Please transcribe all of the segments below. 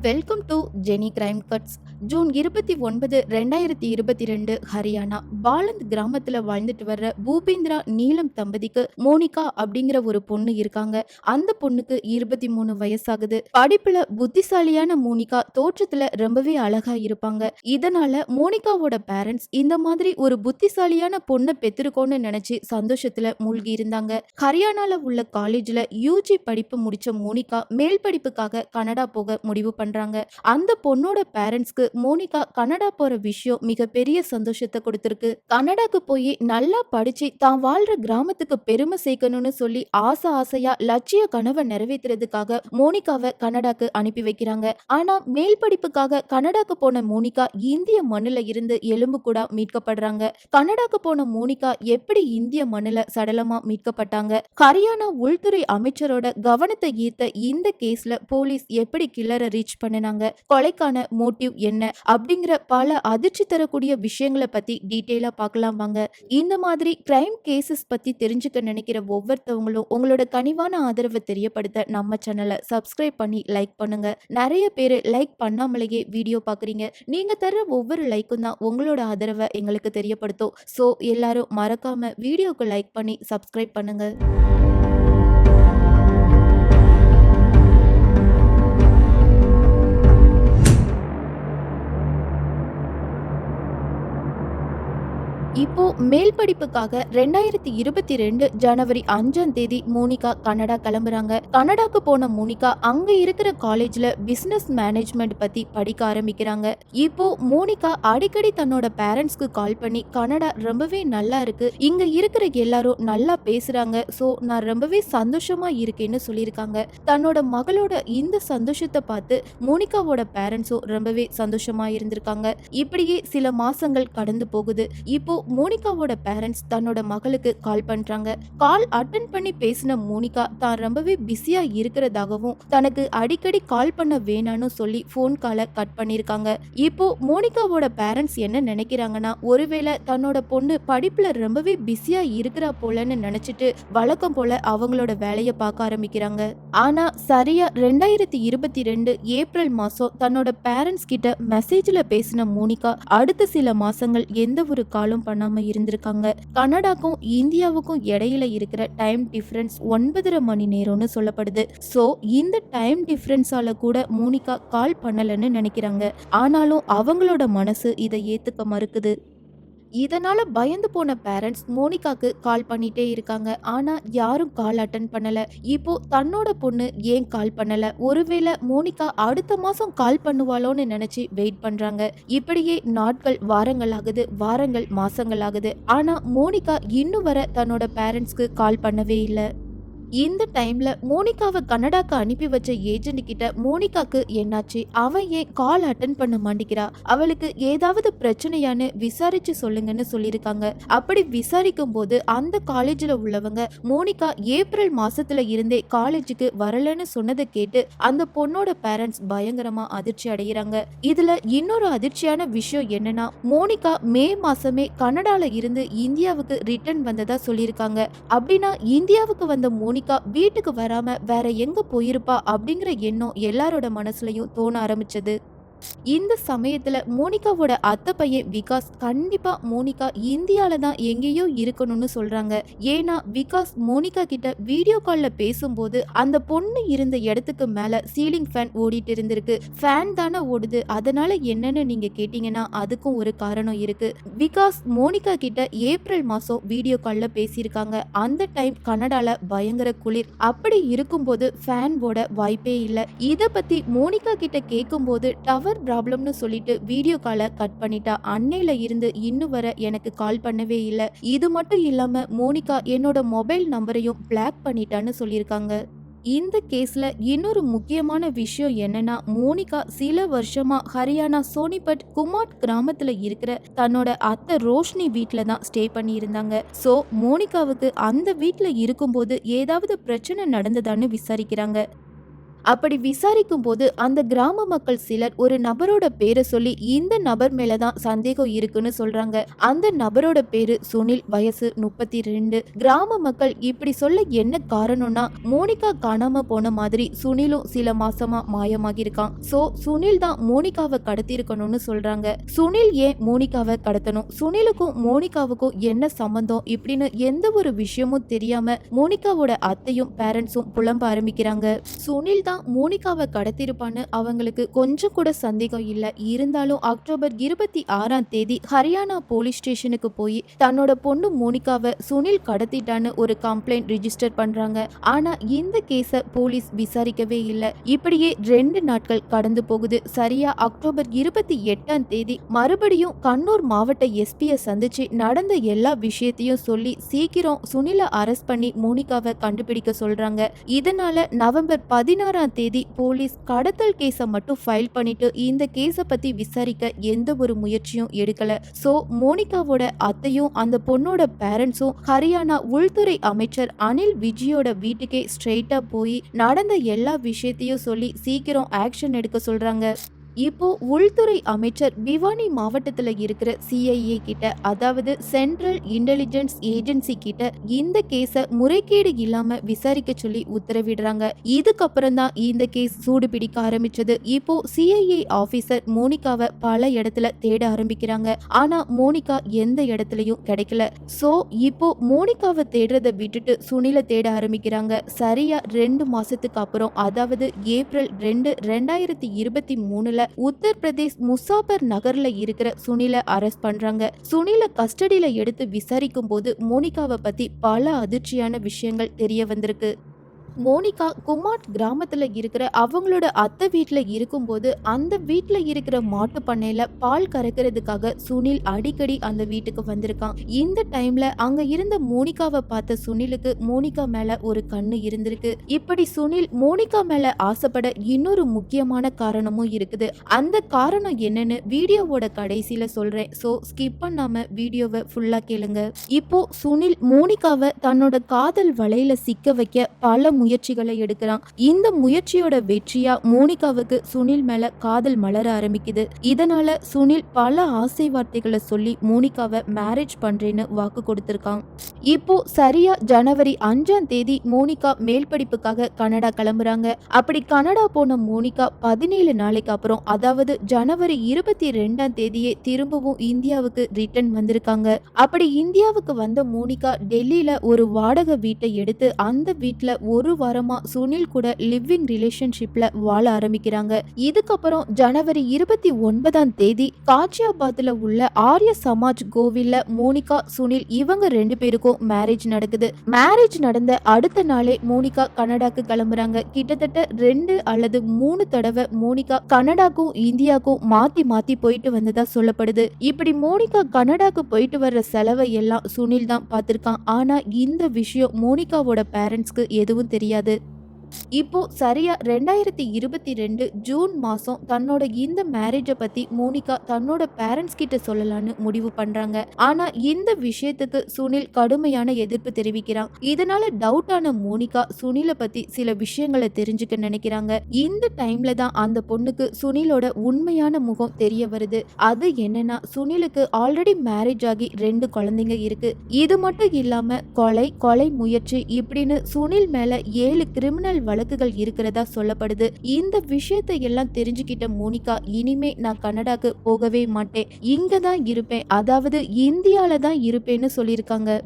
Welcome to Jenny crime cuts June இருபத்தி ஒன்பது ரெண்டாயிரத்தி இருபத்தி ரெண்டு ஹரியானா. பாலந்த் கிராமத்துல வாழ்ந்துட்டு வர்ற பூபேந்திரா நீலம் தம்பதிக்கு மோனிகா அப்படிங்கிற ஒரு பொண்ணு இருக்காங்க. அந்த பொண்ணுக்கு இருபத்தி மூணு வயசாகுது. படிப்புல புத்திசாலியான மோனிகா தோற்றத்துல ரொம்பவே அழகா இருப்பாங்க. இதனால மோனிகாவோட பேரண்ட்ஸ் இந்த மாதிரி ஒரு புத்திசாலியான பொண்ணை பெற்றிருக்கோன்னு நினைச்சு சந்தோஷத்துல மூழ்கி இருந்தாங்க. ஹரியானால உள்ள காலேஜ்ல யூஜி படிப்பு முடிச்ச மோனிகா மேல் படிப்புக்காக கனடா போக முடிவு பண்ண பண்ணுறாங்க அந்த பொண்ணோட பேரண்ட்ஸ்க்கு மோனிகா கனடா போற விஷயம் மிகப்பெரிய சந்தோஷத்தை கொடுத்திருக்கு. கனடாக்கு போய் நல்லா படிச்சு தான் வாழ்ற கிராமத்துக்கு பெருமை சேர்க்கணும்னு சொல்லி ஆசை ஆசையா லட்சிய கனவை நிறைவேற்றுறதுக்காக மோனிகாவை கனடாக்கு அனுப்பி வைக்கிறாங்க. ஆனா மேல் படிப்புக்காக கனடாக்கு போன மோனிகா இந்திய மண்ணுல இருந்து எலும்பு கூட மீட்கப்படுறாங்க. கனடாக்கு போன மோனிகா எப்படி இந்திய மண்ணுல சடலமா மீட்கப்பட்டாங்க? ஹரியானா உள்துறை அமைச்சரோட கவனத்தை ஈர்த்த இந்த கேஸ்ல போலீஸ் எப்படி கில்லரை ரீச் பண்ணினாங்க. கொலைக்கான மோட்டிவ் என்ன? அப்படிங்கிற பல அதிர்ச்சி தரக்கூடிய விஷயங்களை பத்தி டீட்டெயிலா பார்க்கலாம் வாங்க. இந்த மாதிரி கிரைம் கேசஸ் பத்தி தெரிஞ்சுக்க நினைக்கிற ஒவ்வொருத்தவங்களும் உங்களோட கனிவான ஆதரவை தெரியப்படுத்த நம்ம சேனலை சப்ஸ்கிரைப் பண்ணி லைக் பண்ணுங்க. நிறைய பேர் லைக் பண்ணாமலேயே வீடியோ பார்க்குறீங்க. நீங்க தர்ற ஒவ்வொரு லைக்கும் தான் உங்களோட ஆதரவை எங்களுக்கு தெரியப்படுத்தும். ஸோ எல்லாரும் மறக்காம வீடியோக்கு லைக் பண்ணி சப்ஸ்கிரைப் பண்ணுங்க. இப்போ மேல் படிப்புக்காக ரெண்டாயிரத்தி இருபத்தி ரெண்டு ஜனவரி அஞ்சாம் தேதி மோனிகா கனடா கிளம்புறாங்க. கனடாக்கு போன மோனிகா அங்க இருக்கிற காலேஜ்ல பிசினஸ் மேனேஜ்மெண்ட் பத்தி படிக்க ஆரம்பிக்கிறாங்க. இப்போ மோனிகா அடிக்கடி தன்னோட பேரண்ட்ஸ்க்கு கால் பண்ணி கனடா ரொம்பவே நல்லா இருக்கு. இங்க இருக்கிற எல்லாரும் நல்லா பேசுறாங்க. சோ நான் ரொம்பவே சந்தோஷமா இருக்கேன்னு சொல்லியிருக்காங்க. தன்னோட மகளோட இந்த சந்தோஷத்தை பார்த்து மோனிகாவோட பேரண்ட்ஸும் ரொம்பவே சந்தோஷமா இருந்திருக்காங்க. இப்படியே சில மாசங்கள் கடந்து போகுது. இப்போ மோனிகாவோட பேரண்ட்ஸ் தன்னோட மகளுக்கு கால் பண்றாங்க. கால் அட்டன் பண்ணி பேசின மோனிகா தான் ரொம்பவே பிஸியா இருக்கிறதாகவும் தனக்கு அடிக்கடி கால் பண்ண வேணான்னு சொல்லி ஃபோன் காலை கட் பண்ணிருக்காங்க இப்போ மோனிகாவோட பேரண்ட்ஸ் என்ன நினைக்கிறாங்கன்னா ஒருவேளை தன்னோட பொண்ணு படிப்புல ரொம்பவே பிஸியா இருக்கிறா போலன்னு நினைச்சிட்டு வழக்கம் போல அவங்களோட வேலையை பார்க்க ஆரம்பிக்கிறாங்க. ஆனா சரியா ரெண்டாயிரத்தி இருபத்தி ரெண்டு ஏப்ரல் மாசம் தன்னோட பேரண்ட்ஸ் கிட்ட மெசேஜ்ல பேசின மோனிகா அடுத்த சில மாசங்கள் எந்த ஒரு காலும் பண்ணாம இருந்திருக்காங்க. கனடாக்கும் இந்தியாவுக்கும் இடையில இருக்கிற டைம் டிஃபரன்ஸ் ஒன்பதரை மணி நேரம்னு சொல்லப்படுது. ஸோ இந்த டைம் டிஃபரன்ஸால கூட மோனிகா கால் பண்ணலன்னு நினைக்கிறாங்க. ஆனாலும் அவங்களோட மனசு இதை ஏத்துக்க மறுக்குது. இதனால் பயந்து போன பேரண்ட்ஸ் மோனிகாக்கு கால் பண்ணிட்டே இருக்காங்க. ஆனால் யாரும் கால் அட்டன் பண்ணலை. இப்போ தன்னோட பொண்ணு ஏன் கால் பண்ணலை? ஒருவேளை மோனிகா அடுத்த மாதம் கால் பண்ணுவாளோன்னு நினச்சி வெயிட் பண்ணுறாங்க இப்படியே நாட்கள் வாரங்கள் ஆகுது வாரங்கள் மாதங்கள் ஆகுது. ஆனால் மோனிகா இன்னும் வர தன்னோட பேரண்ட்ஸ்க்கு கால் பண்ணவே இல்லை. இந்த டைம்ல மோனிகாவை கனடாக்கு அனுப்பி வச்ச ஏஜென்ட் கிட்ட மோனிகாக்கு என்னாச்சு? அவன் ஏன் கால் அட்டன் பண்ண மாட்டேங்கிறா? அவளுக்கு ஏதாவது பிரச்சனையான்னு விசாரிச்சு சொல்லுங்கன்னு சொல்லியிருக்காங்க. அப்படி விசாரிக்கும் போது அந்த காலேஜ்ல உள்ளவங்க மோனிகா ஏப்ரல் மாசத்துல இருந்தே காலேஜுக்கு வரலன்னு சொன்னதை கேட்டு அந்த பொண்ணோட பேரண்ட்ஸ் பயங்கரமா அதிர்ச்சி அடைகிறாங்க இதுல இன்னொரு அதிர்ச்சியான விஷயம் என்னன்னா மோனிகா மே மாசமே கனடால இருந்து இந்தியாவுக்கு ரிட்டர்ன் வந்ததா சொல்லியிருக்காங்க. அப்படின்னா இந்தியாவுக்கு வந்த மோனிகா வீட்டுக்கு வராம வேற எங்க போயிருப்பா அப்படிங்கிற எண்ணம் எல்லாரோட மனசுலயும் தோண ஆரம்பிச்சது. இந்த சமயத்துல மோனிகாவோட அத்தை பையன் விகாஸ் கண்டிப்பா மோனிகா இந்தியால தான் எங்கேயோ இருக்கணும்னு சொல்றாங்க. ஏன்னா விகாஸ் மோனிகா கிட்ட வீடியோ கால்ல பேசும்போது அந்த பொண்ணு இருந்த இடத்துக்கு மேல சீலிங் ஃபேன் ஓடிட்டு இருந்திருக்கு. ஃபேன் தானே ஓடுது. அதனால என்னன்னு நீங்க கேட்டீங்கன்னா அதுக்கும் ஒரு காரணம் இருக்கு. விகாஸ் மோனிகா கிட்ட ஏப்ரல் மாசம் வீடியோ கால்ல பேசியிருக்காங்க. அந்த டைம் கனடால பயங்கர குளிர். அப்படி இருக்கும்போது ஃபேன் ஓட வாய்ப்பே இல்லை. இதை பத்தி மோனிகா கிட்ட கேட்கும்போது டவர் ப்ராப்ளம்னு சொல்லிட்டு வீடியோ காலை கட் பண்ணிட்டா அன்னையில இருந்து இன்னும் வர எனக்கு கால் பண்ணவே இல்லை. இது மட்டும் இல்லாம மோனிகா என்னோட மொபைல் நம்பரையும் பிளாக் பண்ணிட்டான்னு சொல்லியிருக்காங்க இந்த கேஸ்ல இன்னொரு முக்கியமான விஷயம் என்னன்னா மோனிகா சில வருஷமா ஹரியானா சோனிபட் குமாட் கிராமத்துல இருக்கிற தன்னோட அத்தை ரோஷினி வீட்டில் தான் ஸ்டே பண்ணி இருந்தாங்க சோ மோனிகாவுக்கு அந்த வீட்டில் இருக்கும்போது ஏதாவது பிரச்சனை நடந்ததான்னு விசாரிக்கிறாங்க. அப்படி விசாரிக்கும் போது அந்த கிராம மக்கள் சிலர் ஒரு நபரோட பேரை சொல்லி இந்த நபர் மேலதான் சந்தேகம் இருக்குன்னு சொல்றாங்க. அந்த நபரோட பேரு சுனில் வயசு முப்பத்தி ரெண்டு கிராம மக்கள் இப்படி சொல்ல என்ன காரணம்னா மோனிகா காணாம போன மாதிரி சுனிலும் சில மாசமா மாயமாகி இருக்கான் சோ சுனில் தான் மோனிகாவை கடத்திருக்கணும்னு சொல்றாங்க. சுனில் ஏன் மோனிகாவை கடத்தணும்? சுனிலுக்கும் மோனிகாவுக்கும் என்ன சம்பந்தம்? இப்படின்னு எந்த ஒரு விஷயமும் தெரியாம மோனிகாவோட அத்தையும் பேரண்ட்ஸும் புலம்ப ஆரம்பிக்கிறாங்க. சுனில் தான் மோனிகாவை கடத்திருப்பான்னு அவங்களுக்கு கொஞ்சம் கூட சந்தேகம் இல்லை. இருந்தாலும் அக்டோபர் இருபத்தி ஆறாம் தேதி ஹரியானா போலீஸ் ஸ்டேஷனுக்கு போய் தன்னோட பொண்ணு மோனிகாவை சுனில் கடத்திட்டான்னு ஒரு கம்ப்ளைண்ட் ரிஜிஸ்டர் பண்றாங்க. ஆனா இந்த கேஸ போலீஸ் விசாரிக்கவே இல்லை. இப்படியே ரெண்டு நாட்கள் கடந்து போகுது. சரியா அக்டோபர் இருபத்தி எட்டாம் தேதி மறுபடியும் கண்ணூர் மாவட்ட எஸ்பியை சந்திச்சு நடந்த எல்லா விஷயத்தையும் சொல்லி சீக்கிரம் சுனிலை அரெஸ்ட் பண்ணி மோனிகாவை கண்டுபிடிக்க சொல்றாங்க. இதனால நவம்பர் பதினாறு பதினாறாம் தேதி போலீஸ் கடத்தல் கேஸை மட்டும் ஃபைல் பண்ணிட்டு இந்த கேஸை பத்தி விசாரிக்க எந்த ஒரு முயற்சியும் எடுக்கல. சோ மோனிகாவோட அத்தையும் அந்த பொண்ணோட பேரண்ட்ஸும் ஹரியானா உள்துறை அமைச்சர் அனில் விஜயோட வீட்டுக்கே ஸ்ட்ரெயிட்டா போய் நடந்த எல்லா விஷயத்தையும் சொல்லி சீக்கிரம் ஆக்ஷன் எடுக்க சொல்றாங்க. இப்போ உள்துறை அமைச்சர் பிவானி மாவட்டத்தில் இருக்கிற சிஐஏ கிட்ட அதாவது சென்ட்ரல் இன்டெலிஜென்ஸ் ஏஜென்சி கிட்ட இந்த கேஸ முறைகேடு இல்லாம விசாரிக்க சொல்லி உத்தரவிடுறாங்க. இதுக்கப்புறம் தான் இந்த கேஸ் சூடு பிடிக்க ஆரம்பிச்சது. இப்போ சிஐஏ ஆபீசர் மோனிகாவை பல இடத்துல தேட ஆரம்பிக்கிறாங்க. ஆனா மோனிகா எந்த இடத்துலயும் கிடைக்கல. சோ இப்போ மோனிகாவை தேடுறத விட்டுட்டு சுனில தேட ஆரம்பிக்கிறாங்க. சரியா ரெண்டு மாசத்துக்கு அப்புறம் அதாவது ஏப்ரல் ரெண்டு ரெண்டாயிரத்தி இருபத்தி மூணுல உத்தரப்பிரதேஷ் முசாபர் நகர்ல இருக்கிற சுனிலை அரெஸ்ட் பண்றாங்க. சுனில கஸ்டடியில எடுத்து விசாரிக்கும் போது மோனிகாவை பத்தி பல அதிர்ச்சியான விஷயங்கள் தெரிய வந்திருக்கு. மோனிகா குமாட் கிராமத்தில் இருக்கிற அவங்களோட அத்தை வீட்டில் இருக்கும்போது அந்த வீட்டில் இருக்கிற மாட்டு பண்ணையில் பால் கறக்கிறதுக்காக சுனில் அடிக்கடி அந்த வீட்டுக்கு வந்திருக்கான். இந்த டைம்ல அங்க இருந்த மோனிகாவை பார்த்த சுனிலுக்கு மோனிகா மேல ஒரு கண்ணு இருந்திருக்கு. இப்படி சுனில் மோனிகா மேல ஆசைப்பட இன்னொரு முக்கியமான காரணமும் இருக்குது. அந்த காரணம் என்னன்னு வீடியோவோட கடைசியில சொல்றேன். ஸோ ஸ்கிப் பண்ணாம வீடியோவை ஃபுல்லா கேளுங்க. இப்போ சுனில் மோனிகாவை தன்னோட காதல் வலையில சிக்க வைக்க பல முயற்சிகளை எடுக்கிறான். இந்த முயற்சியோட வெற்றியா மோனிகாவுக்கு சுனில் மேல காதல் மலர ஆரம்பிக்குது. இதனால சுனில் பல ஆசை வார்த்தைகளை சொல்லி மோனிகாவை மேரேஜ் பண்றேன்னு வாக்கு கொடுத்திருக்கான். இப்போ சரியா ஜனவரி அஞ்சாம் தேதி மோனிகா மேல் படிப்புக்காக கனடா கிளம்புறாங்க. அப்படி கனடா போன மோனிகா பதினேழு நாளைக்கு அப்புறம் அதாவது ஜனவரி இருபத்தி ரெண்டாம் தேதியே திரும்பவும் இந்தியாவுக்கு ரிட்டர்ன் வந்திருக்காங்க. அப்படி இந்தியாவுக்கு வந்த மோனிகா டெல்லியில ஒரு வாடகை வீட்டை எடுத்து அந்த வீட்டுல ஒரு வாரமா சுனில் கூட லிவிங் ரிலேஷன்ஷிப்ல வாழ ஆரம்பிக்கிறாங்க. இதுக்கப்புறம் ஜனவரி இருபத்தி ஒன்பதாம் தேதி காஜியாபாத்ல உள்ள ஆரிய சமாஜ் கோவில்ல மோனிகா சுனில் இவங்க ரெண்டு பேருக்கும் மேரேஜ் நடக்குது. மேரேஜ் நடந்த அடுத்த நாளே மோனிகா கனடாக்கு கிளம்புறாங்க. கிட்டத்தட்ட ரெண்டு அல்லது மூணு தடவை மோனிகா கனடாக்கும் இந்தியாவுக்கும் மாத்தி மாத்தி போயிட்டு வந்ததா சொல்லப்படுது. இப்படி மோனிகா கனடாக்கு போயிட்டு வர்ற செலவை எல்லாம் சுனில் தான் பார்த்திருக்கான். ஆனா இந்த விஷயம் மோனிகாவோட பேரண்ட்ஸ்க்கு எதுவும் தெரியாது இப்போ சரியா ரெண்டாயிரத்தி இருபத்தி ரெண்டு ஜூன் மாசம் தன்னோட இந்த மேரேஜை பத்தி மோனிகா தன்னோட பேரண்ட்ஸ் கிட்ட சொல்லலான்னு முடிவு பண்றாங்க. ஆனா இந்த விஷயத்துக்கு சுனில் கடுமையான எதிர்ப்பு தெரிவிக்கிறான். இதனால டவுட் ஆன மோனிகா சுனிலை பத்தி சில விஷயங்களை தெரிஞ்சுக்க நினைக்கிறாங்க. இந்த டைம்ல தான் அந்த பொண்ணுக்கு சுனிலோட உண்மையான முகம் தெரிய வருது. அது என்னன்னா சுனிலுக்கு ஆல்ரெடி மேரேஜ் ஆகி ரெண்டு குழந்தைங்க இருக்கு. இது மட்டும் இல்லாம கொலை கொலை முயற்சி இப்படின்னு சுனில் மேல ஏழு கிரிமினல் வழக்குகள் இருக்கிறதா சொல்லப்படுது? இந்த விஷயத்தை எல்லாம் தெரிஞ்சுக்கிட்ட மோனிகா இனிமே நான் கனடாக்கு போகவே மாட்டேன். இங்க தான் இருப்பேன். அதாவது இந்தியால தான் இருப்பேன்னு சொல்லியிருக்காங்க.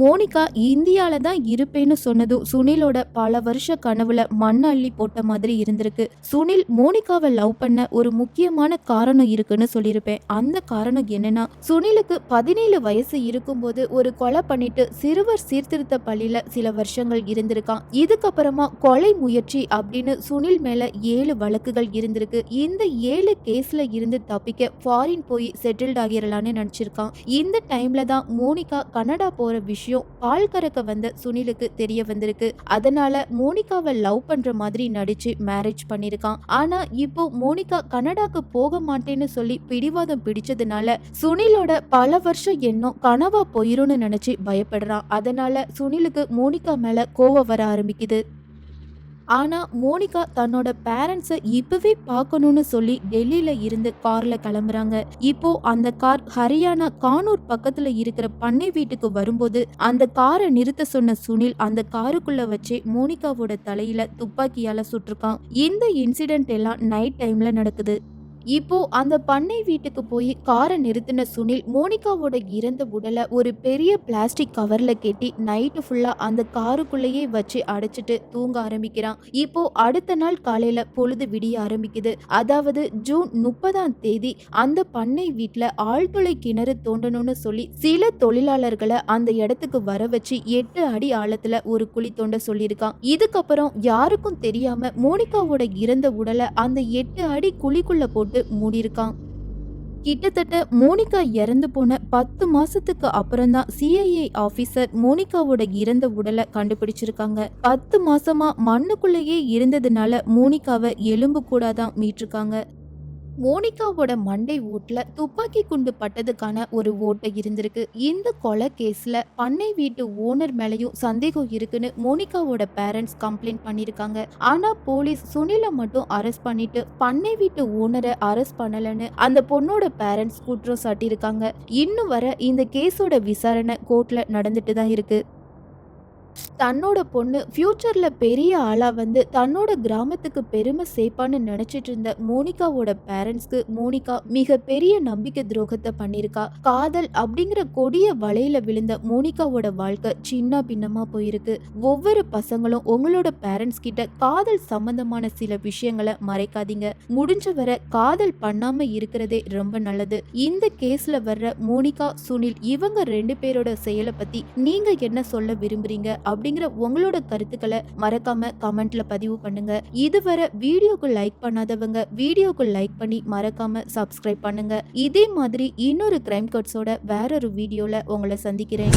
மோனிகா இந்தியாவில் தான் இருப்பேன்னு சொன்னதும் சுனிலோட பல வருஷ கனவுல மண் அள்ளி போட்ட மாதிரி இருந்திருக்கு. சுனில் மோனிகாவை லவ் பண்ண ஒரு முக்கியமான காரணம் இருக்குன்னு சொல்லியிருப்பேன். அந்த காரணம் என்னன்னா சுனிலுக்கு பதினேழு வயசு இருக்கும்போது ஒரு கொலை பண்ணிட்டு சிறுவர் சீர்திருத்த பள்ளியில சில வருஷங்கள் இருந்திருக்கான். இதுக்கப்புறமா கொலை முயற்சி அப்படின்னு சுனில் மேல ஏழு வழக்குகள் இருந்திருக்கு. இந்த ஏழு கேஸ்ல இருந்து தப்பிக்க ஃபாரின் போய் செட்டில்ட் ஆகிடலான்னு நினைச்சிருக்கான். இந்த டைம்ல தான் மோனிகா கனடா போற விஷயம் விஷயம். பால் கறக்க வந்த சுனிலுக்கு தெரிய வந்திருக்கு. அதனால மோனிகாவை லவ் பண்ற மாதிரி நடிச்சு மேரேஜ் பண்ணிருக்கான். ஆனா இப்போ மோனிகா கனடாக்கு போக மாட்டேன்னு சொல்லி பிடிவாதம் பிடிச்சதுனால சுனிலோட பல வருஷம் எண்ணம் கனவா போயிரும்னு நினைச்சு பயப்படுறான். அதனால சுனிலுக்கு மோனிகா மேல கோவம் வர ஆரம்பிக்குது. ஆனால் மோனிகா தன்னோட பேரண்ட்ஸை இப்பவே பார்க்கணும்னு சொல்லி டெல்லியில் இருந்து காரில் கிளம்புறாங்க. இப்போ அந்த கார் ஹரியானா கானூர் பக்கத்தில் இருக்கிற பண்ணை வீட்டுக்கு வரும்போது அந்த காரை நிறுத்த சொன்ன சுனில் அந்த காருக்குள்ள வச்சு மோனிகாவோட தலையில துப்பாக்கியால சுட்டிருக்கான். இந்த இன்சிடென்ட் எல்லாம் நைட் டைம்ல நடக்குது. இப்போ அந்த பண்ணை வீட்டுக்கு போய் காரை நிறுத்தின சுனில் மோனிகாவோட இறந்த உடலை ஒரு பெரிய பிளாஸ்டிக் கவர்ல கட்டி நைட்டு ஃபுல்லா அந்த காருக்குள்ளேயே வச்சு அடைச்சிட்டு தூங்க ஆரம்பிக்கிறான். இப்போ அடுத்த நாள் காலையில பொழுது விடிய ஆரம்பிக்குது. அதாவது ஜூன் முப்பதாம் தேதி அந்த பண்ணை வீட்டுல ஆழ்துளை கிணறு தோண்டணும்னு சொல்லி சில தொழிலாளர்களை அந்த இடத்துக்கு வர வச்சு எட்டு அடி ஆழத்துல ஒரு குழி தோண்ட சொல்லியிருக்கான். இதுக்கப்புறம் யாருக்கும் தெரியாம மோனிகாவோட இறந்த உடலை அந்த எட்டு அடி குழிக்குள்ள போட்டு மூடியிருக்கான். கிட்டத்தட்ட மோனிகா இறந்து போன பத்து மாசத்துக்கு அப்புறம்தான் சிஐஏ ஆபீசர் மோனிகாவோட இறந்த உடலை கண்டுபிடிச்சிருக்காங்க. பத்து மாசமா மண்ணுக்குள்ளேயே இருந்ததுனால மோனிகாவை எலும்பு கூடாதான் மீட்டிருக்காங்க. மோனிகாவோட மண்டை ஓட்டில் துப்பாக்கி குண்டு பட்டதுக்கான ஒரு ஓட்டை இருந்திருக்கு. இந்த கொலை கேஸில் பண்ணை வீட்டு ஓனர் மேலேயும் சந்தேகம் இருக்குன்னு மோனிகாவோட பேரண்ட்ஸ் கம்ப்ளைண்ட் பண்ணியிருக்காங்க ஆனால் போலீஸ் சுனிலை மட்டும் அரெஸ்ட் பண்ணிட்டு பண்ணை வீட்டு ஓனரை அரெஸ்ட் பண்ணலன்னு அந்த பொண்ணோட பேரண்ட்ஸ் குற்றம் சாட்டியிருக்காங்க. இன்னும் வர இந்த கேஸோட விசாரணை கோர்ட்டில் நடந்துட்டு தான் இருக்கு. தன்னோட பொண்ணு ஃப்யூச்சரில் பெரிய ஆளாக வந்து தன்னோட கிராமத்துக்கு பெருமை சேர்ப்பான்னு நினச்சிட்டு இருந்த மோனிகாவோட பேரண்ட்ஸ்க்கு மோனிகா மிக பெரிய நம்பிக்கை துரோகத்தை பண்ணியிருக்கா. காதல் அப்படிங்கிற கொடிய வலையில விழுந்த மோனிகாவோட வாழ்க்கை சின்ன பின்னமாக போயிருக்கு. ஒவ்வொரு பசங்களும் உங்களோட பேரண்ட்ஸ் கிட்ட காதல் சம்பந்தமான சில விஷயங்களை மறைக்காதீங்க. முடிஞ்ச வரை காதல் பண்ணாம இருக்கிறதே ரொம்ப நல்லது. இந்த கேஸ்ல வர்ற மோனிகா சுனில் இவங்க ரெண்டு பேரோட செயலை பத்தி நீங்க என்ன சொல்ல விரும்புறீங்க? அப்படிங்கிற உங்களோட கருத்துக்களை மறக்காம கமெண்ட்ல பதிவு பண்ணுங்க. இதுவரை வீடியோக்கு லைக் பண்ணாதவங்க வீடியோக்கு லைக் பண்ணி மறக்காம சப்ஸ்கிரைப் பண்ணுங்க. இதே மாதிரி இன்னொரு கிரைம் கட்ஸோட வேற ஒரு வீடியோல உங்களை சந்திக்கிறேன்.